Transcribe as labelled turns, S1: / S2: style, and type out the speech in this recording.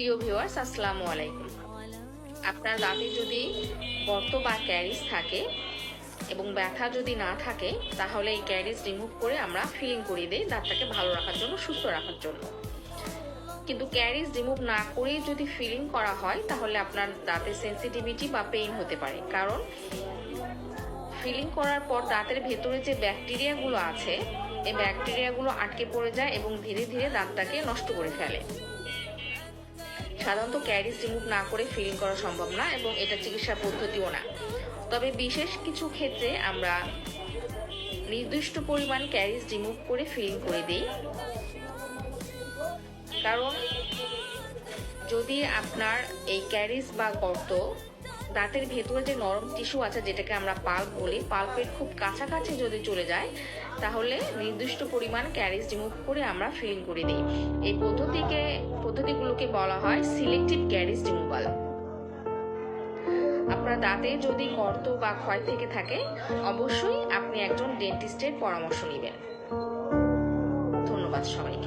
S1: প্রিয় ভিউয়ার্স, আসসালামু আলাইকুম। আপনার দাঁতে যদি গর্ত বা ক্যারিজ থাকে এবং ব্যথা যদি না থাকে, তাহলে এই ক্যারিজ রিমুভ করে আমরা ফিলিং করিয়ে দিই দাঁতটাকে ভালো রাখার জন্য, সুস্থ রাখার জন্য। কিন্তু ক্যারিজ রিমুভ না করেই যদি ফিলিং করা হয়, তাহলে আপনার দাঁতের সেন্সিটিভিটি বা পেইন হতে পারে। কারণ ফিলিং করার পর দাঁতের ভেতরে যে ব্যাকটেরিয়াগুলো আছে, এই ব্যাকটেরিয়াগুলো আটকে পড়ে যায় এবং ধীরে ধীরে দাঁতটাকে নষ্ট করে ফেলে। সাধারণত ক্যারিজ রিমুভ না করে ফিলিং করা সম্ভব না এবং এটা চিকিৎসা পদ্ধতিও না। তবে বিশেষ কিছু ক্ষেত্রে আমরা নির্দিষ্ট পরিমাণ ক্যারিজ রিমুভ করে ফিলিং করে দিই। কারণ যদি আপনার এই ক্যারিজ বা গর্ত দাঁতের ভেতরে যে নরম টিস্যু আছে যেটাকে আমরা পাল্প বলি পাল্পের খুব কাছাকাছি যদি চলে যায়, তাহলে নির্দিষ্ট পরিমাণ ক্যারিজ রিমুভ করে আমরা ফিলিং করে দিই। এই পদ্ধতিকে, পদ্ধতিগুলোকে বলা হয় সিলেক্টিভ ক্যারিজ রিমুভাল আপনার দাঁতে যদি গর্ত বা ক্ষয় থেকে থাকে, অবশ্যই আপনি একজন ডেন্টিস্টের পরামর্শ নেবেন। ধন্যবাদ সবাইকে।